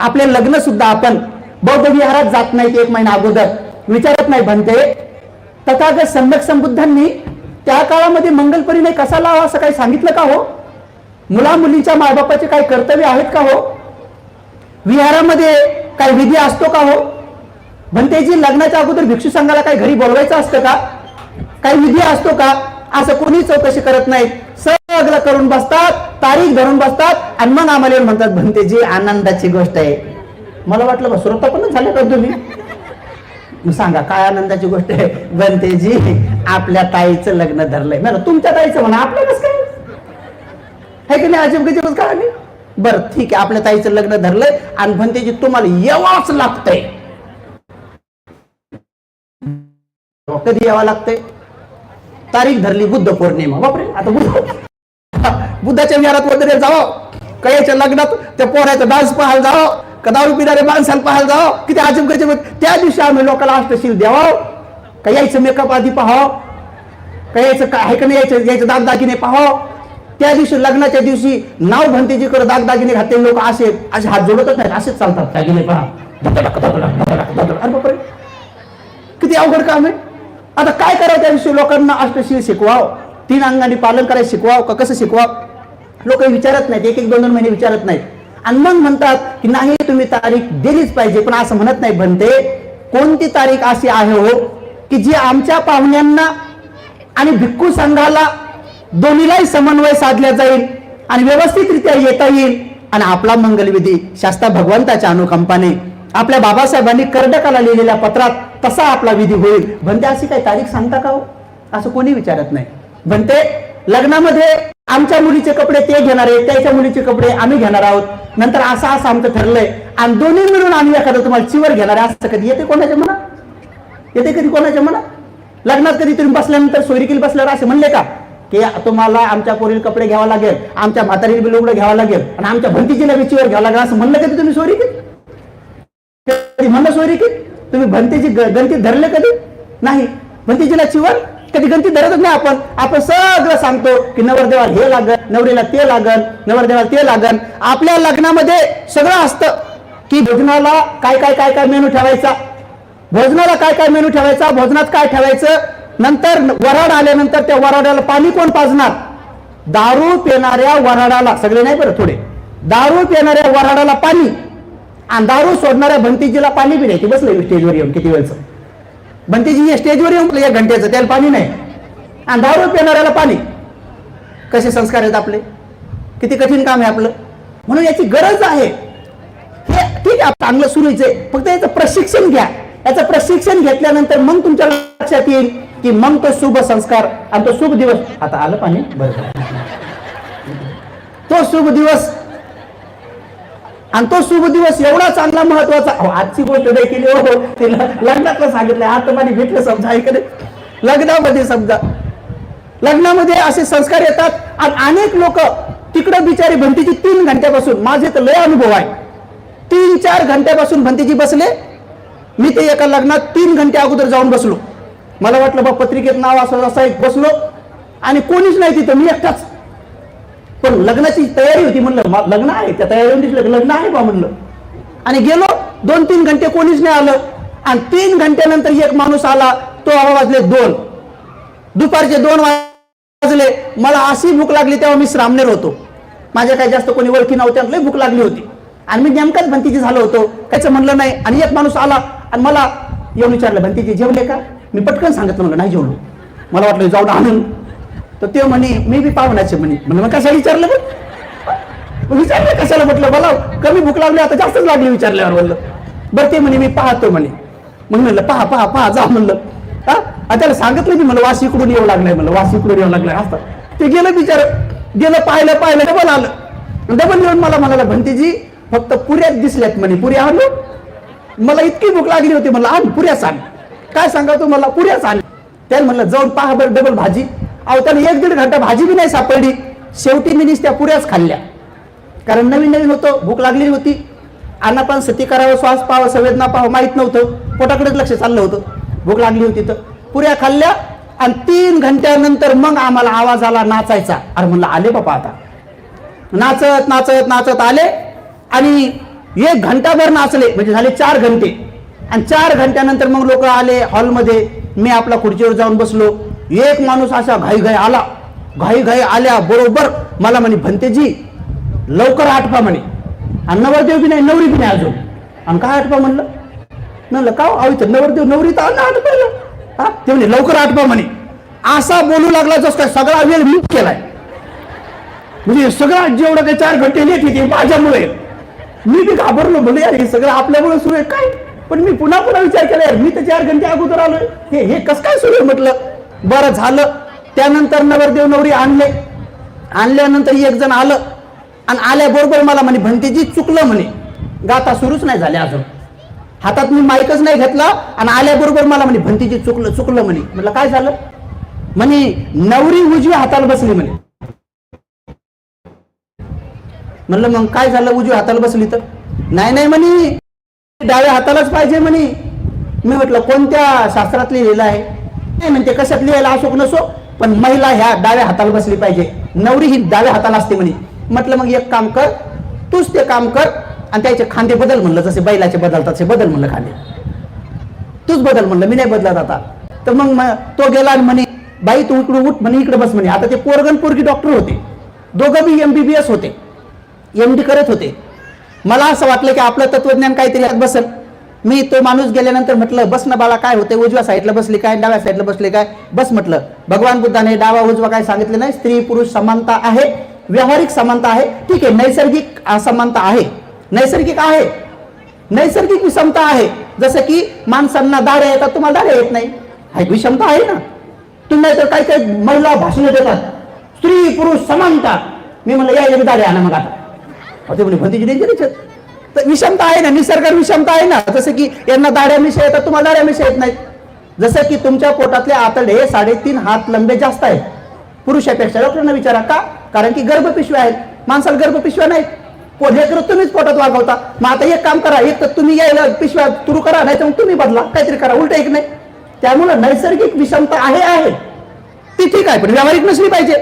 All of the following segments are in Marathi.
आपले लग्न सुद्धा आपण बौद्ध विहारात जात नाहीत एक महिना अगोदर. विचारत नाही म्हणते तथागत सम्यक संबुद्धांनी त्या काळामध्ये मंगल परिणय कसा लावा असं काही सांगितलं का हो? मुला मुलींच्या मायबापाचे काही कर्तव्य आहेत का हो? विहारामध्ये काही विधी असतो का हो? भंतेजी लग्नाच्या अगोदर भिक्षू संघाला काही घरी बोलवायचं असतं का? काही विधी असतो का? असं कोणी चौकशी करत नाहीत. सगळं करून बसतात तारीख धरून बसतात आणि मग आम्हाला येऊन म्हणतात भंतेजी आनंदाची गोष्ट आहे. मला वाटलं श्रोता पण झाले का तुम्ही? सांगा काय आनंदाची गोष्ट आहे? भंतेजी आपल्या ताईचं लग्न धरलंय. मला तुमच्या ताईचं म्हणा आपल्या कसं काय? हे की नाही अजिब गजिबच कहाणी बरं ठीक आहे आपल्या ताईचं लग्न धरलंय आणि भंतेजी तुम्हाला यावाच लागतंय. कधी यावं लागतंय? तारीख धरली बुद्ध पौर्णिमा बापरे आता बुद्ध बुद्धाच्या विहारात वगैरे जावं. कळ्याच्या लग्नात त्या पोराचा डान्स पाहायला जावं. का दारू पिणारे माणसाला पाहायला जावं. किती अजिब गजिब त्या दिवशी आम्ही लोकांना अष्टशील द्यावं. का यायचं मेकअप आधी पाहावं. का यायचं काय आहे का नाही यायचं यायचं दागदागिने पाहावं. त्या दिवशी लग्नाच्या दिवशी नाव भंतेजी करत दागदागिने घातले लोक असे असे हात जोडतच नाहीत. असेच चालतात. दागिने पहा. किती अवघड काम आहे. आता काय करावं त्या दिवशी लोकांना अष्टशील शिकवावं? तीन अंगाने पालन करायला शिकवावं का? कसं शिकवावं? लोक विचारत नाहीत. एक एक दोन दोन महिने विचारत नाहीत. आणि मग म्हणतात की नाही तुम्ही तारीख दिलीच पाहिजे. पण असं म्हणत नाही म्हणते कोणती तारीख अशी आहे हो की जी आमच्या पाहुण्यांना आणि भिक्खू संघाला दोन्हीलाही समन्वय साधल्या जाईल आणि व्यवस्थितरित्या येता येईल. आणि आपला मंगलविधी शास्ता भगवंताच्या अनुकंपाने. आपल्या बाबासाहेबांनी कर्डकाला लिहिलेल्या पत्रात तसा आपला विधी होईल. म्हणते अशी काही तारीख सांगता का हो? असं कोणी विचारत नाही. म्हणते लग्नामध्ये आमच्या मुलीचे कपडे ते घेणार आहेत त्याच्या मुलीचे कपडे आम्ही घेणार आहोत. नंतर असं असं आमचं ठरलंय. आणि दोन्ही मिळून आम्ही एखादं तुम्हाला चिवर घेणार आहे. असं कधी येते कोणाच्या मनात? येते कधी कोणाच्या मनात? लग्नात कधी तुम्ही बसल्यानंतर सोयरीकील बसल्यावर असे म्हणले का? की तुम्हाला आमच्या पोरील कपडे घ्यावा लागेल आमच्या म्हातारील बी लुगडं घ्यावं लागेल आणि आमच्या भंतीजीला चिवर घ्यावं लागेल. असं म्हणलं कधी तुम्ही सोयरीकील? कधी म्हणलं सोयरी की तुम्ही भंतीची गणती धरले कधी? नाही. भंतीजीला चिवर? कधी गणती धरतच नाही आपण. आपण सगळं सांगतो की नवरदेवाला हे लागल नवरीला ते लागल नवरदेवाला ते लागल आपल्या लग्नामध्ये सगळं असतं की भोजनाला काय काय काय काय मेनू ठेवायचा? भोजनाला काय काय मेनू ठेवायचा? भोजनात काय ठेवायचं? नंतर वराड आल्यानंतर त्या वराडाला पाणी कोण पाजणार? दारू पिणाऱ्या वराडाला. सगळे नाही बरं थोडे. दारू पिणाऱ्या वराडाला पाणी. आणि दारू सोडणाऱ्या भंतीजीला पाणी बी नाही ती बसले स्टेजवर येऊन किती वेळचं. भंतीजी स्टेजवर येऊन एक घंट्याचं त्याला पाणी नाही. आणि दारू पिणाऱ्याला पाणी. कसे संस्कार आहेत आपले? किती कठीण काम आहे आपलं. म्हणून याची गरज आहे. हे ठीक आहे चांगलं सुरूच आहे. फक्त याचं प्रशिक्षण घ्या. याचं प्रशिक्षण घेतल्यानंतर मग तुमच्या लक्षात येईल की मग तो शुभ संस्कार आणि तो शुभ दिवस. आता आलं पाणी? बरं. तो शुभ दिवस आणि तो शुभ दिवस एवढा चांगला महत्त्वाचा आजची गोष्ट देखील केली हो लग्नातलं सांगितलं आता माझी भेटलं समजा ऐकले लग्नामध्ये समजा. लग्नामध्ये असे संस्कार येतात आणि अनेक लोक तिकडं बिचारी भंतीची तीन घंट्यापासून माझे तर लय अनुभव आहे. तीन चार घंट्यापासून भंतीची बसले. मी ते एका लग्नात तीन घंटे अगोदर जाऊन बसलो. मला वाटलं बा पत्रिकेत नाव असं असं एक बसलो. आणि कोणीच नाही तिथं. मी एकटाच. पण लग्नाची तयारी होती म्हणलं लग्न आहे त्या तयारीवर लग्न आहे बा म्हणलं. आणि गेलो दोन तीन घंटे कोणीच नाही आलं. आणि तीन घंट्यानंतर एक माणूस आला तो आवा वाजले दोन. दुपारचे दोन वाजले. मला अशी भूक लागली तेव्हा मी श्रामनेर होतो. माझ्या काही जास्त कोणी ओळखी नव्हत्या लय भूक लागली होती. आणि मी नेमकाच भंतीची झालो होतो. त्याचं म्हणलं नाही. आणि एक माणूस आला आणि मला येऊन विचारलं भंतीजी जेवले का? मी पटकन सांगितलं म्हणलं नाही जेवलो. मला वाटलं जाऊन आणून. तर ते म्हणे मी बी पाहुण्याचे म्हणे. म्हणलं मग कशाला विचारलं मग? विचारलं कशाला म्हटलं? मला कमी भूक लागली आता जास्तच लागली विचारल्यावर म्हणलं. बरं ते म्हणे मी पाहतो म्हणे. मग म्हणलं पहा पहा पहा जा म्हणलं. हा? त्याला सांगितलं मी म्हणलं वास इकडून येऊ लागलाय म्हणलं वास इकडून येऊ लागलाय असं. ते गेलं बिचार गेलं पाहिलं पाहिलं डबल आलं. डबल येऊन मला म्हणाला भंतीजी फक्त पुऱ्यात दिसल्यात म्हणे पुऱ्या आलो मला इतकी भूक लागली होती म्हणलं आण पुऱ्या सांग. काय सांगा तू मला पुऱ्या सांग. त्याला म्हणलं जाऊन पहा बरं डबल भाजी. अहो एक दीड घंटा भाजी बी नाही सापडली. शेवटी मी त्या पुऱ्याच खाल्ल्या. कारण नवीन नवीन होतं भूक लागलेली होती. अन्न पण सती करावं श्वास पाहावं संवेदना पाहावं माहीत नव्हतं. पोटाकडेच लक्ष चाललं होतं. भूक लागली होती तर. पुऱ्या खाल्ल्या आणि तीन घंट्यानंतर मग आम्हाला आवाज आला नाचायचा. अरे म्हणलं आले बापा आता. नाचत नाचत नाचत आले आणि एक घंटाभर नाचले. म्हणजे झाले चार घंटे. आणि चार घंट्यानंतर मग लोक आले हॉलमध्ये. मी आपल्या खुर्चीवर जाऊन बसलो. एक माणूस असा घाई घाई आला. घाई घाई आल्या बरोबर. मला म्हणे भंतेजी लवकर आठवा म्हणे. आणि नवरदेव बी नाही नवरी बी नाही अजून. आणि काय आठवा म्हणलं? म्हणलं का आवित नवरदेव नवरी तर आला आठवायला हा? ते म्हणे लवकर आठवा म्हणे. असा बोलू लागला जस काय सगळा वेळ मी केलाय. म्हणजे सगळा जेवढं काही चार घंटे लेट येते माझ्यामुळे. मी बी घाबरलो म्हणजे यार हे सगळं आपल्यामुळे सुरू आहे काय? पण मी पुन्हा पुन्हा विचार केला यार मी तर चार घंटे अगोदर आलोय. हे हे कसं काय सुरू आहे? म्हटलं. बरं झालं. त्यानंतर नवरदेव नवरी आणले. आणल्यानंतर एक जण आलं. आणि आल्याबरोबर मला म्हणे भंतीजी चुकलं म्हणे. गाता सुरूच नाही झाले अजून. हातात मी माईकच नाही घेतला आणि आल्याबरोबर मला म्हणे भंतीजी चुकलं चुकलं म्हणे. म्हटलं काय झालं? म्हणे नवरी उजव्या हाताला बसली म्हणे. म्हणलं मग काय झालं उजव्या हाताला बसली तर? नाही नाही म्हणे. डाव्या हातालाच पाहिजे म्हणे. मी म्हटलं कोणत्या शास्त्रात लिहिलं आहे? नाही म्हणते कशात लिहायला असो नसो पण महिला ह्या डाव्या हाताला बसली पाहिजे. नवरी ही डाव्या हाताला असते म्हणे. म्हटलं मग एक काम कर तूच ते काम कर आणि त्याचे खांदे बदल म्हणलं जसे बैलाचे बदलतात तसे बदल म्हणलं खांदे. तूच बदल म्हणलं मी नाही बदलत आता. तर मग तो गेला आणि म्हणे बाई तू इकडे उठ म्हणे इकडे बस म्हणे. आता ते पोरगण पोरगी डॉक्टर होते. दोघं बी एस होते. एम डी करत होते. मला असं वाटलं की आपलं तत्वज्ञान काहीतरी बसल. मी तो माणूस गेल्यानंतर म्हटलं बस ना बाळा काय होते उजव्या साईडला बसली काय? डाव्या साईडला बसले काय? बस म्हटलं. भगवान बुद्धाने डावा उजवा काय सांगितलं नाही? स्त्री पुरुष समानता आहे व्यावहारिक समानता आहे. ठीक आहे नैसर्गिक असमानता आहे. नैसर्गिक आहे. नैसर्गिक विषमता आहे. जसं की माणसांना दाढ्या येतात तुम्हाला दारे येत नाही. हा एक विषमता आहे ना. तुम्ही तर काही काही महिला भाषण देतात. स्त्री पुरुष समानता. मी म्हणलं या एक दाढ्या आणा मग आता. म्हणजे भंतीची डेंजर तर विषमता आहे ना निसर्गात विषमता आहे ना. जसं की यांना दाड्या मिशा येतात तुम्हाला दाड्या मिशा येत नाहीत. जसं की तुमच्या पोटातले आतडे हे साडेतीन हात लंबे जास्त आहेत. पुरुषापेक्षा. डॉक्टरांना विचारा का? कारण की गर्भपिशव्या आहेत. माणसाला गर्भपिशव्या नाहीत. पो- तुम्हीच पोटात वागवता. मग आता एक काम करा एक तर तुम्ही यायला पिशव्या सुरू करा नाही तर मग तुम्ही बदला. काहीतरी करा उलट एक नाही. त्यामुळं नैसर्गिक विषमता आहे आहे. ती ठीक आहे पण व्यावहारिक नसली पाहिजे.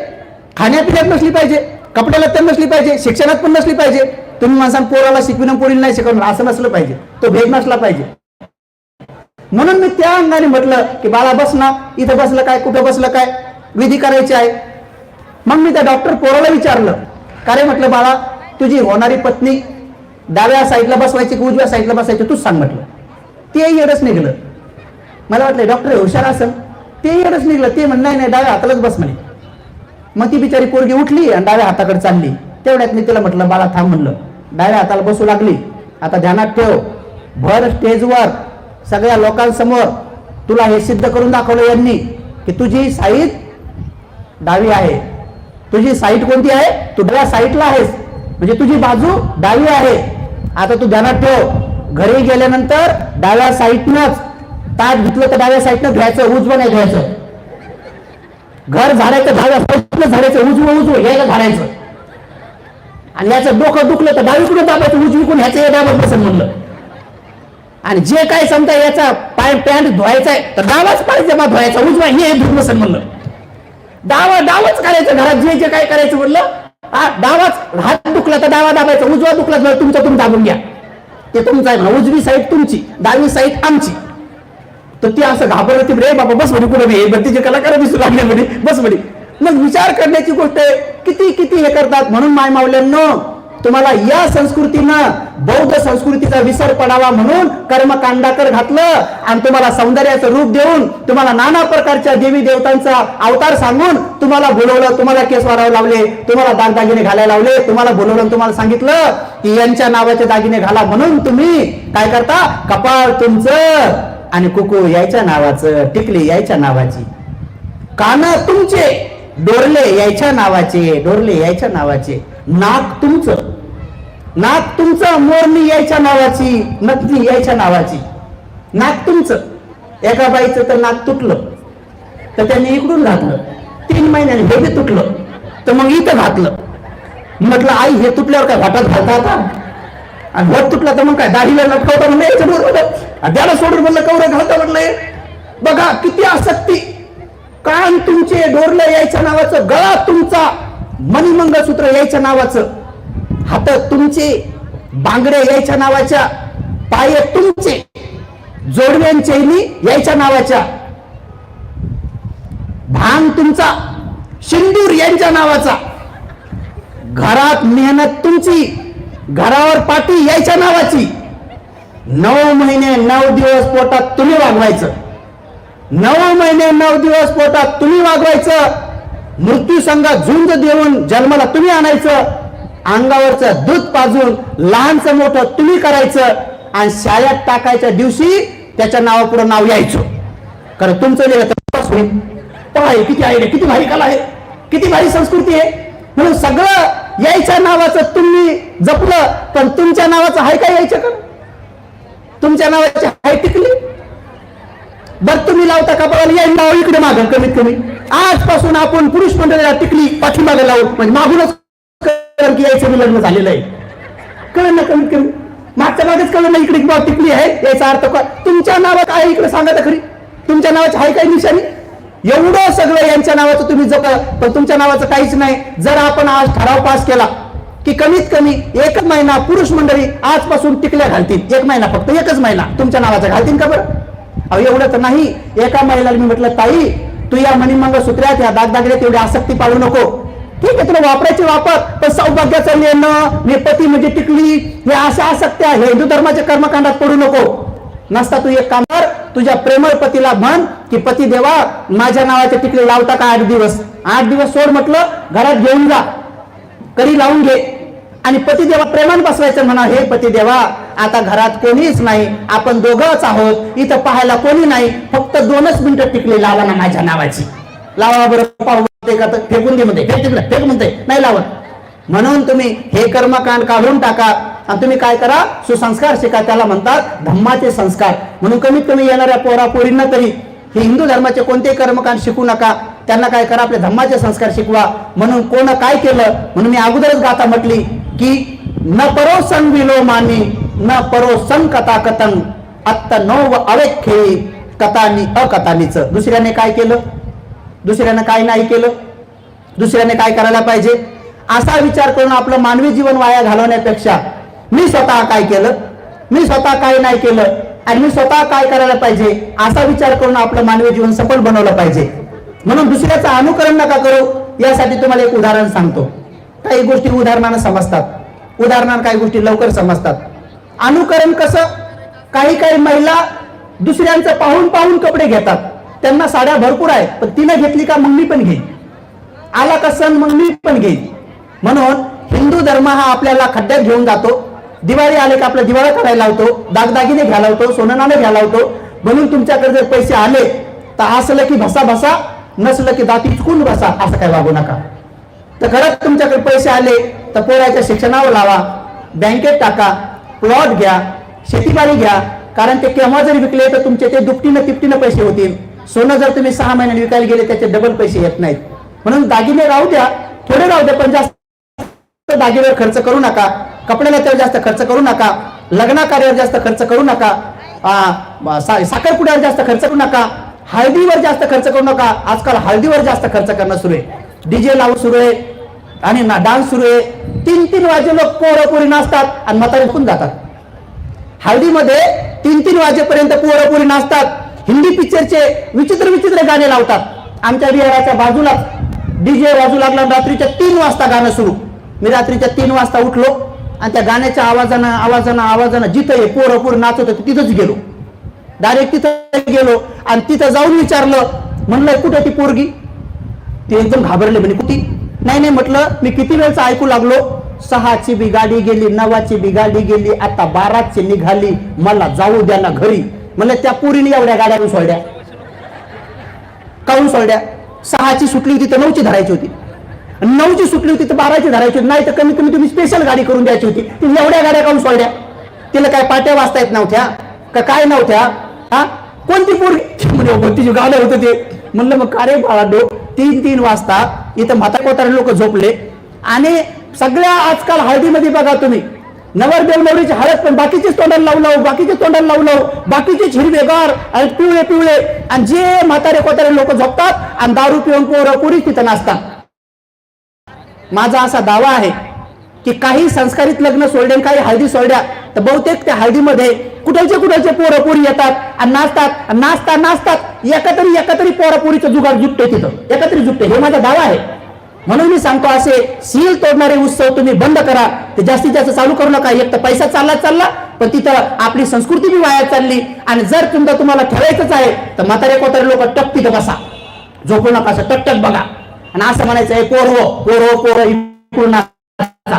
खाण्यापिण्यात नसली पाहिजे. कपड्याला तर नसली पाहिजे. शिक्षणात पण नसली पाहिजे. तुम्ही माणसानं पोराला शिकविणं पोरीला नाही शिकवणार असं नसलं पाहिजे. तो भेद नसला पाहिजे. म्हणून मी त्या अंगाने म्हटलं की बाळा बस ना इथं बसलं काय कुठं बसलं काय विधी करायची आहे. मग मी त्या डॉक्टर पोराला विचारलं. का रे म्हटलं बाळा तुझी होणारी पत्नी डाव्या साईडला बसवायची की उजव्या साईडला बसायची तूच सांग म्हटलं. ते येडच निघलं. मला वाटलं डॉक्टर हुशार असेल ते येडच निघलं. ते म्हण नाही नाही डाव्या हातालाच बस म्हणे. मग ती बिचारी पोरगी उठली आणि डाव्या हाताकडे चालली. तेवढ्यात मी तिला म्हटलं बाळा थांब म्हणलं. डाव्या हाताला बसू लागली. आता ध्यानात ठेव. भर स्टेजवर सगळ्या लोकांसमोर तुला हे सिद्ध करून दाखवलं यांनी की तुझी साईट डावी आहे. तुझी साईट कोणती आहे? तू डाव्या साईटला आहेस. म्हणजे तुझी बाजू डावी आहे. आता तू ध्यानात ठेव. घरी गेल्यानंतर डाव्या साईटनंच ताट घेतलं तर डाव्या साईटनं घ्यायचं उजवं नाही घ्यायचं. घर झाडायचं डाव्या साईडनं झाडायचं उजवं उजवं यायला झाडायचं. आणि याचं डोकं दुखलं तर डावीकडून दाबायचं? उजवीकडून ह्याचं हे दाबत बसेल म्हणलं. आणि जे काय समजा याचा पाय पॅन्ट धुवायचा आहे तर डावाच पाय जमा धुवायचा. उजवा हे धुत बसेल म्हणलं. डावा डावच करायचं घरात. जे जे काय करायचं म्हणलं हा डावाच हात दुखला तर डावा दाबायचा. उजवा दुखला तर तुमचा तुम्ही दाबून घ्या. ते तुमचं आहे ना उजवी साईड तुमची डावी साईड आमची. तर ती असं घाबरत होती रे बाबा बस म्हणे कुठे हे भरतीचे कलाकार दिसू लागले म्हणे. बस म्हणे. मग विचार करण्याची गोष्ट आहे किती किती हे करतात म्हणून माय मावल्यांनो तुम्हाला या संस्कृतीनं बौद्ध संस्कृतीचा विसर पडावा म्हणून कर्मकांडाकर घातलं आणि तुम्हाला सौंदर्याचं रूप देऊन तुम्हाला नाना प्रकारच्या देवी देवतांचा अवतार सांगून तुम्हाला बोलवलं तुम्हाला केस वारावे लावले तुम्हाला दागदागिने घालायला लावले तुम्हाला बोलवलं तुम्हाला सांगितलं की यांच्या नावाचे दागिने घाला म्हणून तुम्ही काय करता? कपाळ तुमचं आणि कुकू यायच्या नावाचं टिकली यायच्या नावाची. कान तुमचे. डोरले यायच्या नावाचे डोरले यायच्या नावाचे. नाक तुमचं. नाक तुमचं मोरणी यायच्या नावाची नथनी यायच्या नावाची. नाक तुमचं. एका बाईचं तर नाक तुटलं. तर त्यांनी इकडून घातलं. तीन महिन्याने हे बी तुटलं. तर मग इथं घातलं. म्हटलं आई हे तुटल्यावर काय वाटत घालता आता? आणि वट तुटला तर मग काय दाढीला लटकवता म्हणलं याच्या बरोबर आणि त्याला सोडून म्हणलं कवर घालता म्हणलं बघा किती आसक्ती. कान तुमचे डोरलं यायच्या नावाचं गळा तुमचा मणिमंगळसूत्र यायच्या नावाचं हात तुमचे बांगड्या यायच्या नावाच्या पाय तुमचे जोडव्यान यायच्या नावाच्या भांग तुमचा सिंदूर यांच्या नावाचा घरात मेहनत तुमची घरावर पाठी यायच्या नावाची नऊ महिने नऊ दिवस पोटात तुम्ही वागवायचं. नऊ महिने नऊ दिवस पोटात तुम्ही वागवायचं. मृत्यू संघात झुंज देऊन जन्माला तुम्ही आणायचं. अंगावरचं दूध पाजून लहानचं मोठं तुम्ही करायचं. आणि शाळेत टाकायच्या दिवशी त्याच्या नावापुढे नाव यायचं. कारण तुमचं जे तपास होईल पहा किती आहे किती भारी कला आहे. किती भारी संस्कृती आहे. म्हणून सगळं यायच्या नावाचं तुम्ही जपलं पण तुमच्या नावाचं हाय का यायचं का? तुमच्या नावाची हाय टिकली? बर तुम्ही लावता का? बघा या नाव इकडे माग कमीत कमी. आजपासून आपण पुरुष मंडळाला टिकली पाठीमागे लावू. म्हणजे मागूनच की यायचं मी लग्न झालेलं आहे. कळलं ना कमीत कमी? मागच्या मागेच कळलं ना इकडे बाब टिकली आहे. याचा अर्थ काय? तुमच्या नावात आहे इकडे सांगा तर खरी. तुमच्या नावाची आहे काही निशाणी? एवढं सगळं यांच्या नावाचं तुम्ही जगा पण तुमच्या नावाचं काहीच नाही. जर आपण आज ठराव पास केला की कमीत कमी एकच महिना पुरुष मंडळी आजपासून टिकल्या घालतील. एक महिना फक्त एकच महिना तुमच्या नावाचा घालतील का बरं? अहो एवढं तर नाही. एका महिलाला मी म्हटलं ताई तू या मणिमंगळसूत्रात या दागदागिन्यात एवढी आसक्ती पाळू नको. ठीक आहे तुला वापरायचे वापर पण सौभाग्याचं येणं नेपती म्हणजे टिकली हे अशा आसक्त्या हे हिंदू धर्माच्या कर्मकांडात पडू नको. नसता तू एक काम कर तुझ्या प्रेमळ पतीला म्हण की पती देवा माझ्या नावाचे टिकले लावता का आठ दिवस? आठ दिवस सोड म्हटलं घरात घेऊन जा. करी लावून घे. आणि पतिदेवा प्रेमान बसवायचं म्हणा हे पतिदेवा आता घरात कोणीच नाही. आपण दोघंच आहोत. इथं पाहायला कोणी नाही. फक्त दोनच मिनिटं टिकली लावा ना माझ्या नावाची. लावा बरं पाहू का तर फेकून दे म्हणते. फेक तिकडे फेक म्हणते. नाही लावत. म्हणून तुम्ही हे कर्मकांड काढून टाका. आणि तुम्ही काय करा? सुसंस्कार शिका. त्याला म्हणतात धम्माचे संस्कार. म्हणून कमीत कमी येणाऱ्या पोरा पोरींना तरी हे हिंदू धर्माचे कोणते कर्मकांड शिकू नका. त्यांना काय करा? आपले धम्माचे संस्कार शिकवा. म्हणून कोण काय केलं? म्हणून मी अगोदरच गाथा म्हटली की न परो सण विलो मानी न परो सण कथा कथन अत्त नव अवेख्ये कथानी अकथानीच दुसऱ्याने काय केलं? दुसऱ्याने काय नाही केलं? दुसऱ्याने काय करायला पाहिजे? असा विचार करून आपलं मानवी जीवन वाया घालवण्यापेक्षा मी स्वतः काय केलं? मी स्वतः काय नाही केलं? आणि मी स्वतः काय करायला पाहिजे? असा विचार करून आपलं मानवी जीवन सफल बनवलं पाहिजे. म्हणून दुसऱ्याचं अनुकरण नका करू. यासाठी तुम्हाला एक उदाहरण सांगतो. काही गोष्टी उदाहरणानं समजतात. उदाहरणानं काही गोष्टी लवकर समजतात. अनुकरण कसं? काही काही महिला दुसऱ्यांचं पाहून पाहून कपडे घेतात. त्यांना साड्या भरपूर आहेत पण तिनं घेतली का मग मी पण घेईन. आला का सण मग मी पण घेईन. म्हणून हिंदू धर्म हा आपल्याला खड्ड्यात घेऊन जातो. दिवाळी आले का आपला दिवाळा करायला लावतो दागदागिने घ्यायला लावतो सोनं नाणं घ्यायला लावतो. म्हणून तुमच्याकडे जर पैसे आले तर असलं की भसा भसा नसलं की दाती चुकून बसा असं काय वागू नका. तर खरंच तुमच्याकडे पैसे आले तर पोराच्या शिक्षणावर लावा बँकेत टाका प्लॉट घ्या शेतीबाडी घ्या कारण ते केव्हा जरी विकले तर तुमचे ते दुपटीनं तिपटीनं पैसे होतील. सोनं जर तुम्ही सहा महिन्याने विकायला गेले त्याचे डबल पैसे येत नाहीत. म्हणून दागिने राहू द्या थोडे राहू द्या पण जास्त दागिन्यावर खर्च करू नका. कपड्याला त्यावर जास्त खर्च करू नका. लग्नाकार्यावर जास्त खर्च करू नका. आ, सा- साखरपुड्यावर जास्त खर्च करू नका. हळदीवर जास्त खर्च करू नका. आजकाल हळदीवर जास्त खर्च करणं सुरू आहे. डीजे लावून सुरू आहे. आणि ना डान्स सुरू आहे. तीन तीन वाजे लोक पोरं नाचतात आणि म्हातारे होऊन जातात. हळदीमध्ये तीन तीन वाजेपर्यंत पोरं नाचतात. हिंदी पिक्चरचे विचित्र विचित्र गाणे लावतात. आमच्या विहाराच्या बाजूला डीजे वाजू लागला रात्रीच्या तीन वाजता गाणं सुरू. मी रात्रीच्या तीन वाजता उठलो आणि त्या गाण्याच्या आवाजानं आवाजानं आवाजानं जिथं हे पोरं पोरं नाचत होते तिथंच गेलो. डायरेक्ट तिथं गेलो आणि तिथं जाऊन विचारलं म्हणलं कुठं ती पोरगी? ते एकदम घाबरले म्हणे कुठे? नाही नाही म्हटलं मी किती वेळचं ऐकू लागलो सहाची बी गाडी गेली नवाची बी गाडी गेली आता बाराची निघाली मला जाऊ द्या ना घरी. म्हणलं त्या पुरीने एवढ्या गाड्या सोडल्या काऊन सोडल्या सहाची सुटली होती तर नऊची धरायची होती. नऊची सुटली होती तर बाराची धरायची होती. नाही तर कमीत कमी तुम्ही स्पेशल गाडी करून द्यायची होती. ती एवढ्या गाड्या काऊन सोडल्या तिला काय पाट्या वाजता येत नव्हत्या? का काय नव्हत्या? हा? कोणती पोरगी म्हणे तिची गाणं होतं ते. म्हणलं मग का रे बाळाडो तीन तीन वाजता इथं म्हाता कोतारे लोक झोपले आणि सगळ्या आजकाल हळदीमध्ये बघा तुम्ही. नवर नवरीची हळद पण बाकीचीच तोंडाला लावू लावू तोंडाला लावू लावू हिरवेगार आणि पिवळे पिवळे. आणि जे म्हातारे कोतारे लोक झोपतात आणि दारू पिऊन पोरं पुरी तिथं नाचतात. माझा असा दावा आहे की काही संस्कारित लग्न सोडले आणि काही हळदी सोडल्या तर बहुतेक त्या हळदीमध्ये कुठलचे कुठलचे पोरं पोरी येतात आणि नाचतात आणि नाचतात नाचतात एकतरी एकतरी पोरं पोरीचं जुगाड जुटते तिथं. एकत्रित जुटते हे माझा दावा आहे. म्हणून मी सांगतो असे सील तोडणारे उत्सव तुम्ही बंद करा. ते जास्तीत जास्त चालू करू नका. एक तर पैसा चालला चालला पण तिथं आपली संस्कृती बी वाया चालली. आणि जर तुमचं तुम्हाला ठेवायचंच आहे तर म्हातारे कोतारे लोक टक तिथं बसा. झोपू नका असं टकटक बघा. आणि असं म्हणायचं आहे पोर हो पोर हो, इकडून नाचा.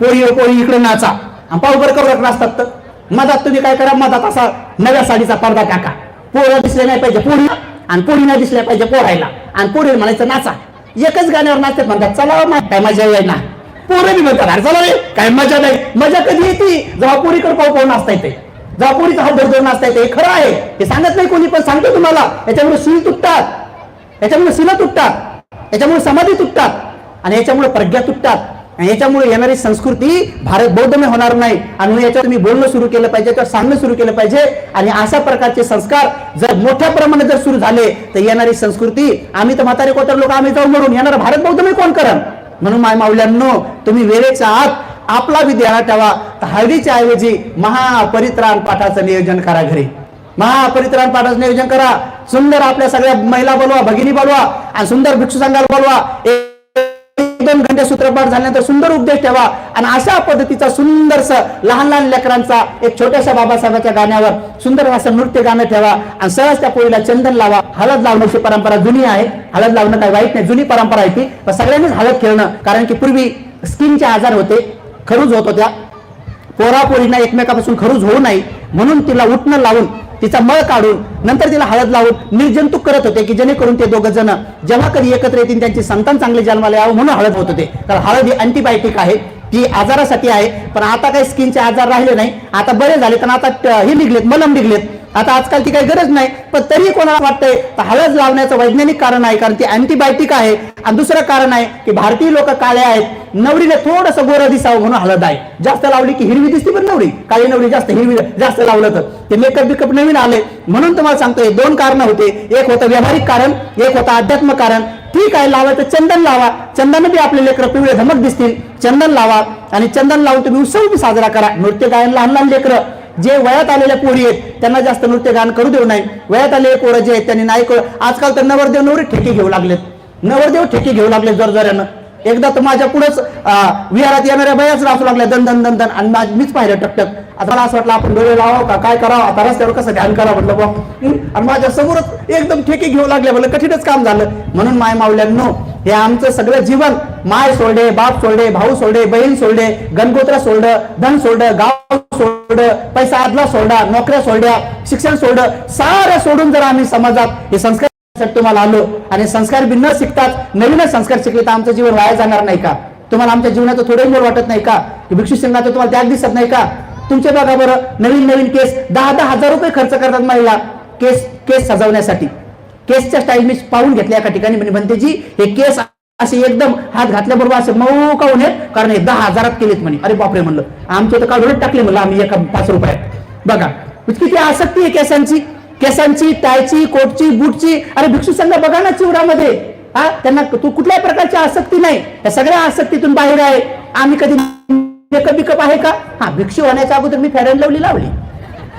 पोरी हो, पोरी इकडे नाचा. आणि पावभर बरं करू नाचतात तर. मधात तुम्ही काय करा मधात असा नव्या साडीचा पडदा टाका. पोरं दिसले नाही पाहिजे पोरी आणि पोरी नाही दिसल्या पाहिजे पोरायला. आणि पोरी म्हणायचं नाचा. एकच गाण्यावर नाचतात म्हणतात चला हो, काय मजा येईल ना पोरं बी म्हणतात अरे चला रे काय मजा नाही. मजा कधी येते? जेव्हा पोरीकडे पाहू पाहून नाचता येते. जेव्हा पोरीचा हात धरून नाचता येते हे खरं आहे. हे सांगत नाही कोणी पण सांगतो तुम्हाला. याच्यामुळे सील तुटतात. याच्यामुळे सिला तुटतात. याच्यामुळे समाधी तुटतात. आणि याच्यामुळे प्रज्ञा तुटतात. याच्यामुळे येणारी संस्कृती भारत बौद्धमय होणार नाही. आणि याच्यावर तुम्ही बोलणं सुरू केलं पाहिजे त्यावर सांगणं सुरू केलं पाहिजे. आणि अशा प्रकारचे संस्कार जर मोठ्या प्रमाणात जर सुरू झाले तर येणारी संस्कृती आम्ही तर म्हातारे कोतर लोक आम्ही जाऊन म्हणून येणार भारत बौद्धमय कोण करण म्हणून माय माऊल्यांनो तुम्ही वेळेच्या आत आपला बी ठेवा. तर हळदीच्या ऐवजी महापरित्राण पाठाचं नियोजन करा घरी. महापरित्राण पाठाचं नियोजन करा. सुंदर आपल्या सगळ्या महिला बोलवा भगिनी बोलवा आणि सुंदर भिक्षू संघाला बोलवा. एक दोन घंटे सूत्रपाठ झाल्यानंतर सुंदर उपदेश ठेवा आणि अशा पद्धतीचा सुंदरस लहान लहान लेकरांचा एक छोट्याशा बाबासाहेबाच्या गाण्यावर सुंदर असं नृत्य गाणं ठेवा आणि सहज त्या पोळीला चंदन लावा. हळद लावण्याची परंपरा जुनी आहे. हळद लावणं काही वाईट नाही जुनी परंपरा आहे ती. पण सगळ्यांनीच हळद खेळणं कारण की पूर्वी स्किनचे आजार होते खरूज होत होत्या. पोरापोरींना एकमेकापासून खरूज होऊ नये म्हणून तिला उठणं लावून तिचा मळ काढून नंतर तिला हळद लावून निर्जंतुक करत होते की जेणेकरून ते दोघं जण जेव्हा कधी एकत्र येतील त्यांची संतान चांगले जन्माला यावं म्हणून हळद होत होते. कारण हळद ही अँटीबायोटिक आहे. ती आजारासाठी आहे. पण आता काही स्किनचे आजार राहिले नाही. आता बरे झाले कारण आता हे निघलेत मलम निघलेत. आता आजकाल ती काही गरज नाही पण तरी कोणाला वाटतंय तर हळद लावण्याचं वैज्ञानिक कारण आहे कारण ती अँटीबायोटिक आहे. आणि दुसरं कारण आहे की भारतीय लोक काळे आहेत नवरीने थोडस गोरं दिसावं म्हणून हळद आहे. जास्त लावली की हिरवी दिसते पण नवरी काळी नवरी जास्त हिरवी जास्त लावलं तर. ते मेकअप बिकअप नवीन आले म्हणून तुम्हाला सांगतोय दोन कारण होते. एक होतं व्यावहारिक कारण एक होतं अध्यात्म कारण. ठीक आहे लावायचं चंदन लावा. चंदन बी आपले लेकरं पिवळे धमक दिसतील. चंदन लावा. आणि चंदन लावून तुम्ही उत्सव बी साजरा करा. नृत्य गायन लहान लहान लेकरं. जे वयात आलेल्या पोरी आहेत त्यांना जास्त नृत्य गान करू देऊ नये. वयात आलेले पोरं जे आहेत त्यांनी नाही करू आजकाल तर नवरदेव नवरी ठेके घेऊ लागलेत. नवरदेव ठेके घेऊ लागले जोरजोऱ्यानं. एकदा तर माझ्या पुढेच विहारात येणाऱ्या बयाच रासू लागल्या दन दन दन दन आणि मीच पाहिलं टकटक. आता मला असं वाटलं आपण डोळे लावावं का काय करावं? आता रस्त्यावर कसं ध्यान करावं म्हटलं बा आणि माझ्या समोरच एकदम ठेके घेऊ लागले म्हणलं कठीणच काम झालं. म्हणून माय मावल्यांनो हे आमचं सगळं जीवन माय सोडे बाप सोडे भाऊ सोडे बहीण सोडे गणगोत्र सोडलं धन सोडलं गाव सोड पैसा आदला सोडा नोकऱ्या सोडल्या शिक्षण सोड सारं सोडून जर आम्ही समाजात हे संस्कार तुम्हाला आलो आणि संस्कार बी न शिकताच नवीनच संस्कार शिकले तर आमचं जीवन वाया जाणार नाही का? तुम्हाला आमच्या जीवनाचं थोडे मोल वाटत नाही का? भिक्षू संघाचं तुम्हाला त्याग दिसत नाही का? तुमच्या बघा बरं नवीन नवीन केस दहा दहा हजार रुपये खर्च करतात महिला केस केस सजवण्यासाठी. केसच्या स्टाईल मी पाहून घेतल्या एका ठिकाणी म्हणजे म्हणते जी हे केस असे एकदम हात घातल्याबरोबर असं मऊ काऊन आहेत. कारण हे दहा हजारात केलेत म्हणे. अरे बापरे म्हणलं. आमचे तर काढूनच टाकले म्हणलं आम्ही एका पाच रुपयात. बघा. म्हणजे किती आसक्ती आहे केसांची. केसांची टायची कोटची बूटची. अरे भिक्षू संघ बघा ना चिवडामध्ये हा? त्यांना तू कुठल्याही प्रकारची आसक्ती नाही. या सगळ्या आसक्तीतून बाहेर आहे. आम्ही कधी मेकअप बिकअप आहे का? हा भिक्षू होण्याच्या अगोदर मी फॅरन लावली लावली.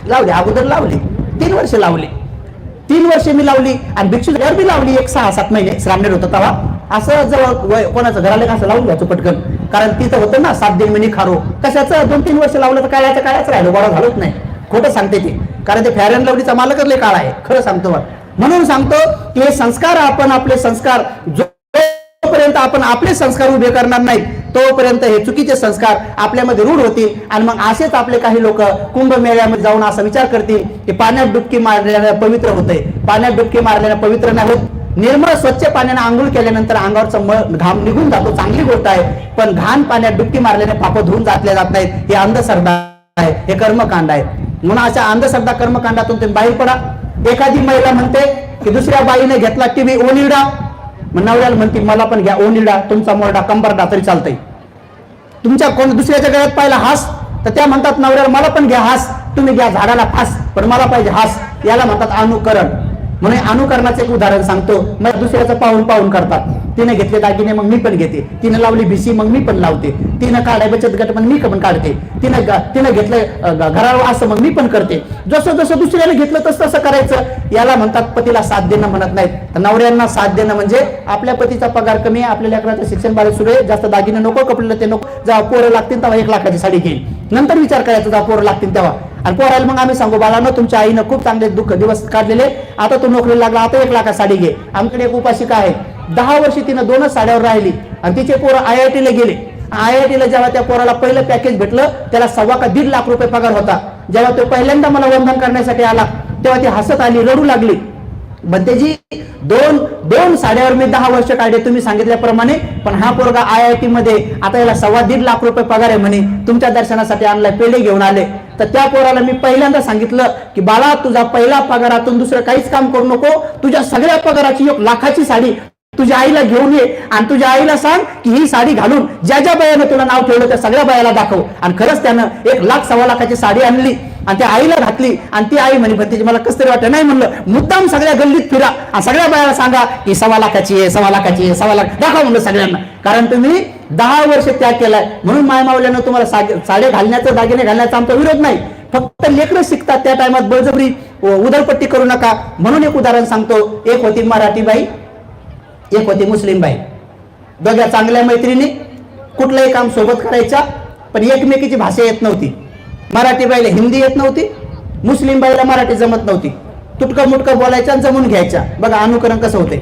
लावली अगोदर लावली. तीन वर्ष लावली. तीन वर्ष मी लावली. आणि भिक्षू झाल्यावर बी लावली एक सहा सात महिने. श्रामनेर होता तेव्हा असं जवळ वय- कोणाचं घराला असं लावून घ्यायचं पटकन. कारण तिथं होतं ना सात दिन महिने खारो. कशाचं? दोन तीन वर्ष लावलं तर काळ्याचं कायच राहिलं बरं घालत नाही. खोटं सांगते ते. कारण ते फॅरन लवलीचा मालकच लय काळ आहे. खरं सांगतो म्हणून सांगतो की हे संस्कार आपण आपले संस्कार जोपर्यंत आपण आपले संस्कार उभे करणार नाहीत तोपर्यंत हे चुकीचे संस्कार आपल्यामध्ये रूढ होतील. आणि मग असेच आपले काही लोक कुंभमेळ्यामध्ये जाऊन असा विचार करतील की पाण्यात डुबकी मारलेल्या पवित्र होतंय. पाण्यात डुबकी मारलेल्या पवित्र नाही होत. निर्मळ स्वच्छ पाण्याने आंघोळ केल्यानंतर अंगावरचा मळ घाम निघून जातो. चांगली गोष्ट आहे. पण घाण पाण्यात डुबकी मारल्याने पाप धुवून जातल्या जात नाहीत. हे अंधश्रद्धा आहे. हे कर्मकांड आहे. म्हणून अशा अंधश्रद्धा कर्मकांडातून तुम्ही बाहेर पडा. एखादी महिला म्हणते की दुसऱ्या बाईने घेतला टीव्ही ओनिडा मग नवऱ्याला म्हणते मला पण घ्या ओनिडा तुमचा मोरडा कंबरडा तरी चालतंय. तुमच्या कोण दुसऱ्याच्या गळ्यात पाहिला हास तर त्या म्हणतात नवऱ्याला मला पण घ्या हास. तुम्ही घ्या झाडाला फास. पण मला पाहिजे हास. याला म्हणतात अनुकरण. म्हणून अनुकरणाचं एक उदाहरण सांगतो. मग दुसऱ्याचं पाहून पाहून करतात. तिने घेतले दागिने मग मी पण घेते. तिने लावली भिसी मग मी पण लावते. तिनं काढाय बचत गट मग मी पण काढते. तिनं ग- तिनं घेतलं घरावर असं मग मी पण करते. जसं जसं दुसऱ्याने घेतलं तसं तसं करायचं. याला म्हणतात पतीला साथ देणं म्हणत नाहीत. तर नवऱ्यांना साथ देणं म्हणजे आपल्या पतीचा पगार कमी आहे आपल्या लेकराचं शिक्षण बाहेर सुरू आहे. जास्त दागिने नको कपडे ते नको. जेव्हा पोरं लागतील तेव्हा एक लाखाची साडी घेईल. नंतर विचार करायचा जेव्हा पोरं लागतील तेव्हा. आणि पोरायला मग आम्ही सांगू बाळानं तुमच्या आईनं खूप चांगले दुःख दिवस काढलेले. आता तू नोकरीला लागला आता एक लाखा साडी घे. आमकडे एक उपाशिका आहे? दहा वर्ष तिनं दोनच साड्यावर राहिली. आणि तिचे पोरं आय आय टीला गेले. आय आय टीला जेव्हा त्या पोराला पहिलं पॅकेज भेटलं त्याला सव्वा का दीड लाख रुपये पगार होता. जेव्हा तो पहिल्यांदा मला वंदन करण्यासाठी आला तेव्हा ती हसत आली रडू लागली. बंतेजी दोन दोन साड्यावर मी दहा वर्ष काढले तुम्ही सांगितल्याप्रमाणे पण हा पोरगा आय आय टी मध्ये आता याला सव्वा दीड लाख रुपये पगार आहे म्हणे तुमच्या दर्शनासाठी आणलाय पेढे घेऊन आले. तर त्या पोराला मी पहिल्यांदा सांगितलं की बाळा तुझा पहिला पगारातून दुसरं काहीच काम करू नको. तुझ्या सगळ्या पगाराची एक लाखाची साडी तुझ्या आईला घेऊन ये आणि तुझ्या आईला सांग की ही साडी घालून ज्या ज्या बायानं तुला नाव ठेवलं त्या सगळ्या बायाला दाखव. आणि खरंच त्यानं एक लाख सव्वा लाखाची साडी आणली आणि त्या आईला घातली. आणि ती आई म्हणे पण तिची मला कसं तरी वाटतं नाही म्हणलं मुद्दाम सगळ्या गल्लीत फिरा आणि सगळ्या बायाला सांगा की सव्वा लाखाची आहे सव्वा लाखाची आहे सव्वा लाख दाखवा म्हणलं सगळ्यांना. कारण तुम्ही दहा वर्ष त्याग केलाय. म्हणून मायमावल्यानं तुम्हाला साडे घालण्याचं दागिने घालण्याचा आमचा विरोध नाही. फक्त लेकरं शिकतात त्या टायमात बळजबरी. उदरपट्टी करू नका. म्हणून एक उदाहरण सांगतो. एक होती मराठी बाई एक होती मुस्लिम बाई. दोघ्या चांगल्या मैत्रिणी कुठलंही काम सोबत करायच्या पण एकमेकीची भाषा येत नव्हती. मराठी बाईला हिंदी येत नव्हती मुस्लिम बाईला मराठी जमत नव्हती. तुटकं मुटकं बोलायच्या आणि जमून घ्यायच्या. बघा अनुकरण कसं होते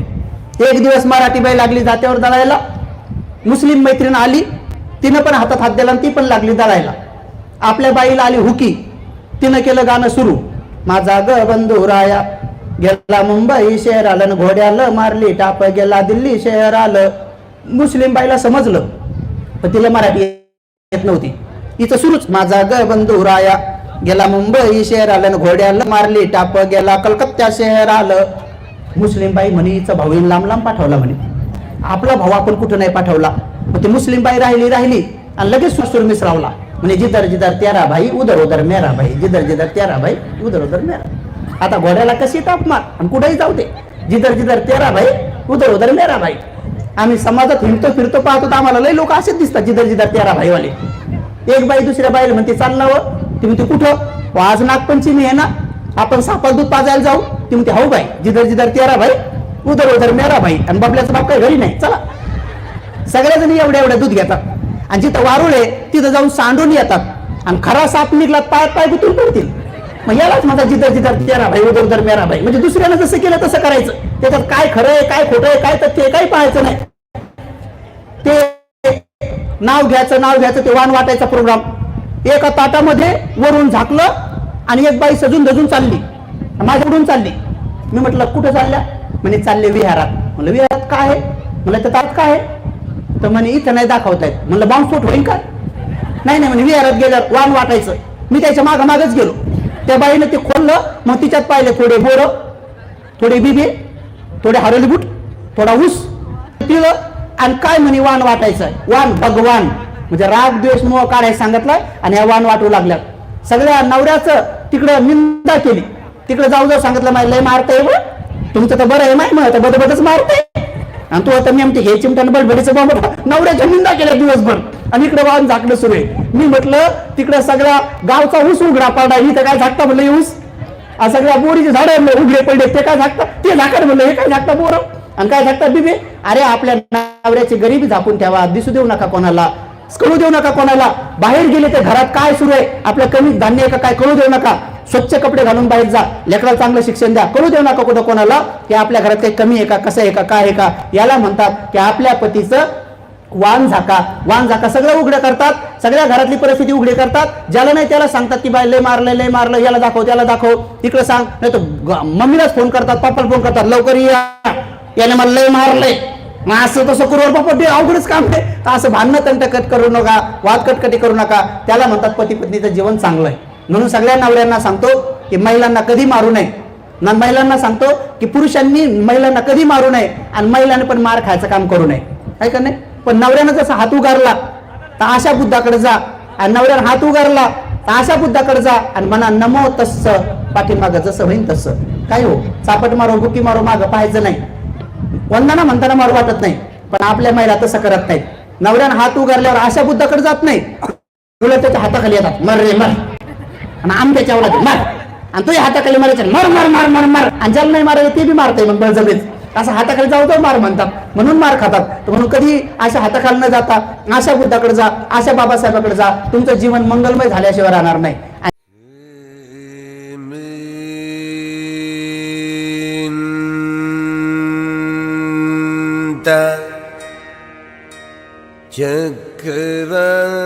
एक दिवस मराठी बाई लागली जात्यावर दळायला. मुस्लिम मैत्रीण आली तिनं पण हातात हात दिला ती पण लागली दळायला. आपल्या बाईला आली हुकी. तिनं केलं गाणं सुरू. माझा ग बंधू राया गेला मुंबई शहर आलं घोड्याला मारली टाप गेला दिल्ली शहर आलं मुस्लिम बाईला समजलं पण तिला मराठी येत नव्हती. इथं सुरूच माझा ग बंधू राया. गेला मुंबई शहर आलं घोड्याला मारली टाप गेला कलकत्ता शहर आलं मुस्लिम बाई म्हणे हिचा भाऊ लांब लांब पाठवला म्हणे. आपला भाऊ आपण कुठं नाही पाठवला? मग ती मुस्लिम बाई राहिली राहिली. आणि लगेच सुरसूर मिसरावला म्हणजे जिधर जिदर तेरा भाई उधर उधर मेरा भाई जिधर जिदर त्यारा भाई उदर उधर मेरा. आता घोड्याला कशी ताप मार आणि कुठेही जाऊ दे. जिधर जिधर तेरा भाई उधर उधर मेरा भाई. आम्ही समाजात हिंडतो फिरतो पाहतो तर आम्हाला लय लोक असेच दिसतात जिधर जिधर तेरा भाईवाले. एक बाई दुसऱ्या बाईला म्हणते चाललं हो. ती म्हणते कुठं? "हो, आज नागपंचमी आहे ना. आपण सापाल दूध पाजायला जाऊ. ती म्हणते हाऊ बाई जिधर जिधर तेरा भाई उधर उधर मेरा भाई. आणि बाबल्याचा बाप काही घरी नाही. चला. सगळ्या जणी एवढ्या एवढ्या दूध घेतात. आणि जिथं वारुळ आहे तिथं जाऊन सांडून येतात. आणि खरा साप निघला पाय पाय गुतून पडतील. मग यालाच माझा जिधर जिधर तेरा भाई उदर उदर मेरा भाई. म्हणजे दुसऱ्यानं जसं केलं तसं करायचं. त्याच्यात काय खरं आहे काय खोटं आहे काय तथ्य आहे काही पाहायचं नाही. ते नाव घ्यायचं नाव घ्यायचं ते वाण वाटायचा प्रोग्राम एका ताटामध्ये वरून झाकलं आणि एक बाई सजून धजून चालली. माझ्याकडून चालली. मी म्हटलं कुठं चालल्या? म्हणे चालले विहारात. म्हणलं विहारात काय आहे? म्हणलं तर काय आहे? तर म्हणे इथं नाही दाखवतायत. म्हणलं बॉम्बस्फोट होईल का? नाही नाही. म्हणे विहारात गेल्यावर वाण वाटायचं. मी त्याच्या मागं मागच गेलो. त्या बाईनं ते खोललं मग तिच्यात पाहिले थोडे बोर थोडे बिबे थोडे हरवली बूट थोडा ऊस तिळ आणि काय म्हणे वाण वाटायचं? वाण भगवान. म्हणजे राग द्वेष मोह काढायला सांगितलं आणि या वाण वाटू लागल्या. सगळ्या नवऱ्याचं तिकडं निंदा केली. तिकडे जाऊ जाऊ सांगितलं माय लय मारताय व तुमचं तर बरं आहे माय मग बदबदच मारताय. आणि तू आता नेमते हे चिमट्यानं बडबडीचं बाबा नवऱ्याच्या निंदा केल्या दिवसभर. आणि इकडे वाहन झाकणं सुरू आहे. मी म्हटलं तिकडं सगळा गावचा ऊस उघडा पाडा इथं काय झाकता म्हणलं ऊस? आ सगळ्या बोरीचे झाडं उघडे पडले ते काय झाकता? ते झाकड म्हणलं हे काय झाकता बोर? आणि काय झाकता बिबे? अरे आपल्या नावऱ्याची गरिबी झाकून ठेवा दिसू देऊ नका कोणाला कळू देऊ नका कोणाला. बाहेर गेले तर घरात काय सुरू आहे? आपलं कमी धान्य एका का काय? कळू देऊ नका. स्वच्छ कपडे घालून बाहेर जा. लेकराला चांगलं शिक्षण द्या. कळू देऊ नका कुठं कोणाला की आपल्या घरात काही कमी आहे का? कसं आहे का? काय आहे का? याला म्हणतात की आपल्या पतीचं वाण झाका. वाण झाका सगळं उघडं करतात. सगळ्या घरातली परिस्थिती उघडी करतात. ज्याला नाही त्याला सांगतात की बाय लय मारलं लय मारलं याला दाखव त्याला दाखव. इकडे सांग नाही तर मम्मीलाच फोन करतात पप्पाला फोन करतात लवकर या. याने मला लय मारलंय. मग असं तसं करू बापा ते अवघडच काम आहे. तर असं भांडणं तंटकट करू नका वाद कटकटी करू नका. त्याला म्हणतात पती पत्नीचं जीवन चांगलं आहे. म्हणून सगळ्या नवऱ्यांना सांगतो की महिलांना कधी मारू नये. ना महिलांना सांगतो की पुरुषांनी महिलांना कधी मारू नये आणि महिलांनी पण मार खायचं काम करू नये. ऐका का नाही? पण नवऱ्यानं जसा हात उगारला तर अशा बुद्धाकडे जा. आणि नवऱ्यानं हात उगारला तर अशा बुद्धाकडे जा. आणि म्हणा नमो तस पाठीमाग जसं होईन तसं. काय हो? चापट मारो बुकी मारो मागं पाहायचं नाही. वंदना म्हणताना मारू वाटत नाही. पण आपल्या महिला तसं करत नाहीत. नवऱ्यानं हात उगारल्यावर अशा बुद्धाकडे जात नाही. तुला त्याच्या हाताखाली येतात. मर रे मर. आणि आंब्याच्या आवला मर. आणि तुझ्या हाताखाली मारायचं मर मर मार मार मार. आणि ज्याला नाही मारायचं ते बी मारतय मग बळजबरीत. असं हाताखाली जाऊ तर मार म्हणतात. म्हणून मार खातात. तर म्हणून कधी अशा हाताखाली न जाता अशा बुद्धाकडे जा अशा बाबासाहेबाकडे जा तुमचं जीवन मंगलमय झाल्याशिवाय राहणार नाही. चक्रवालेषु